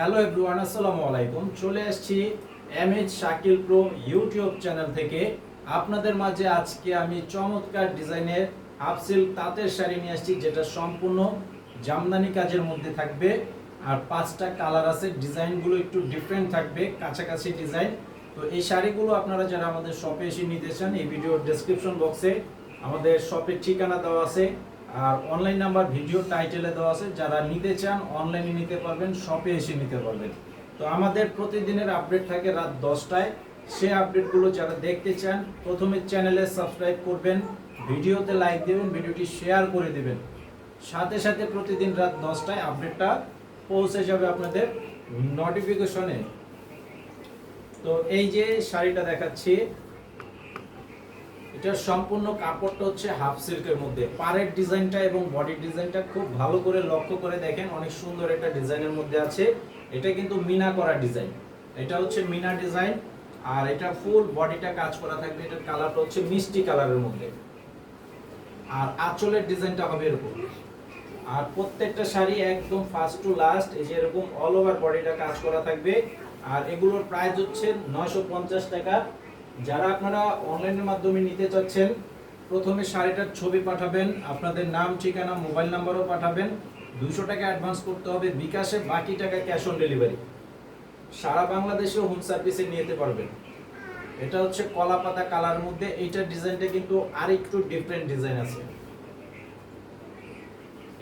Hello everyone আসসালামু আলাইকুম চলে আসছি M H Shakil pro YouTube channel থেকে। আপনাদের মাঝে আজকে আমি চমৎকার ডিজাইনের হাফ সিল্ক তাঁতের শাড়ি নিয়ে আসছি, যেটা সম্পূর্ণ জামদানি কাজের মধ্যে থাকবে। আর পাঁচটা কালার আছে, ডিজাইনগুলো একটু ডিফারেন্ট থাকবে, কাছাকাছি ডিজাইন। তো এই শাড়িগুলো আপনারা যারা আমাদের শপে এসে নিতে চান, এই ভিডিওর ডেসক্রিপশন বক্সে আমাদের শপের ঠিকানা দেওয়া আছে। আর অনলাইন নাম্বার ভিডিও টাইটেলে দেওয়া আছে। যারা নিতে চান অনলাইনে নিতে পারবেন শপে এসে নিতে পারবেন। তো আমাদের প্রতিদিনের আপডেট থাকে রাত দশটায়। সে আপডেটগুলো যারা দেখতে চান, প্রথমে চ্যানেলে সাবস্ক্রাইব করবেন, ভিডিওতে লাইক দেবেন, ভিডিওটি শেয়ার করে দেবেন। সাথে সাথে প্রতিদিন রাত দশটায় আপডেটটা পৌঁছে যাবে আপনাদের নোটিফিকেশনে তো এই যে শাড়িটা দেখাচ্ছি এটার সম্পূর্ণ কাপড়টা হচ্ছে হাফ সিল্কের মধ্যে। পাড়ের ডিজাইনটা এবং বডির ডিজাইনটা খুব ভালো করে লক্ষ্য করে দেখেন, অনেক সুন্দর একটা ডিজাইনের মধ্যে আছে। এটা কিন্তু মিনা করা ডিজাইন। এটা হচ্ছে মিনা ডিজাইন, আর এটা ফুল বডিটা কাজ করা থাকবে, এটার কালারটা হচ্ছে মিষ্টি কালারের মধ্যে। আর আঁচলের ডিজাইনটা হবে এরকম। আর প্রত্যেকটা শাড়ি একদম ফার্স্ট টু লাস্ট এই যে এরকম অল ওভার বডিটা কাজ করা থাকবে। আর এগুলোর প্রাইস হচ্ছে নয়শো পঞ্চাশ টাকা। যারা আপনারা অনলাইনের মাধ্যমে নিতে চাচ্ছেন, প্রথমে শাড়িটার ছবি পাঠাবেন, আপনাদের নাম, ঠিকানা মোবাইল নাম্বারও পাঠাবেন। দুশো টাকা অ্যাডভান্স করতে হবে, বিকাশে বাকি টাকা ক্যাশ অন ডেলিভারি সারা বাংলাদেশে হোম সার্ভিসে নিয়ে যেতে পারবেন। এটা হচ্ছে কলা পাতা কালার মধ্যে, এইটার ডিজাইনটা কিন্তু আর একটু ডিফারেন্ট ডিজাইন আছে।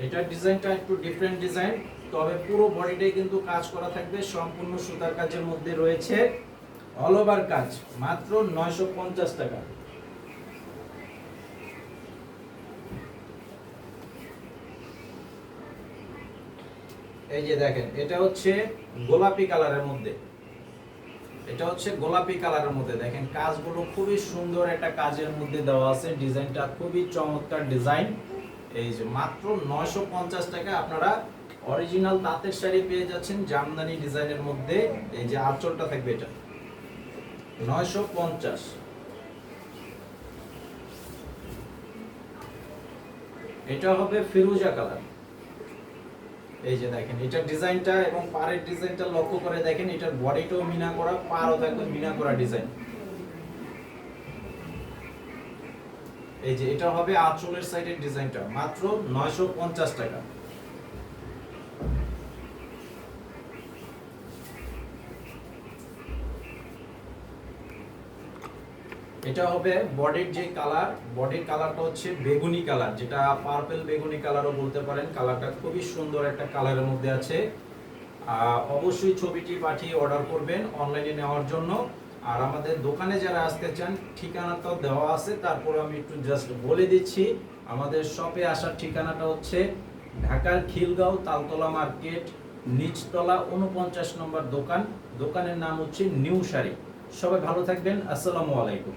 এটার ডিজাইনটা একটু ডিফারেন্ট ডিজাইন তবে পুরো বডিটাই কিন্তু কাজ করা থাকবে, সম্পূর্ণ সুতার কাজের মধ্যে রয়েছে। অল ওভার কাজ, মাত্র নয়শো পঞ্চাশ টাকা। এই যে দেখেন, এটা হচ্ছে গোলাপি কালারের মধ্যে। এটা হচ্ছে গোলাপি কালারের মধ্যে। দেখেন, কাজগুলো খুবই সুন্দর একটা কাজের মধ্যে দেওয়া আছে। ডিজাইনটা খুবই চমৎকার ডিজাইন। এই যে মাত্র নয়শো পঞ্চাশ টাকা আপনারা অরিজিনাল তাঁতের শাড়ি পেয়ে যাচ্ছেন জামদানি ডিজাইনের মধ্যে। এই যে আঁচলটা থাকবে এটা। নয়শো পঞ্চাশ। এটা হবে ফিরোজা কালার। এই যে দেখেন, এটার ডিজাইনটা এবং পাড়ের ডিজাইনটা লক্ষ্য করে দেখেন, এটার বডিটাও মিনা করা, পাড়ও থাকবে মিনা করা ডিজাইন। এই যে এটা হবে আঁচলের সাইডের ডিজাইনটা, মাত্র নয়শো পঞ্চাশ টাকা। এটা হবে বডির যে কালার, বডির কালারটা হচ্ছে বেগুনি কালার, যেটা পার্পল বেগুনি কালারও বলতে পারেন। কালারটা খুবই সুন্দর একটা কালারের মধ্যে আছে। অবশ্যই ছবিটি পাঠিয়ে অর্ডার করবেন অনলাইনে নেওয়ার জন্য। আর আমাদের দোকানে যারা আসতে চান ঠিকানা তো দেওয়া আছে, তারপর আমি একটু জাস্ট বলে দিচ্ছি। আমাদের শপে আসার ঠিকানাটা হচ্ছে ঢাকার খিলগাঁও তালতলা মার্কেট, নিচতলা উনপঞ্চাশ নম্বর দোকান। দোকানের নাম হচ্ছে নিউ শাড়ি। সবাই ভালো থাকবেন। আসসালামু আলাইকুম।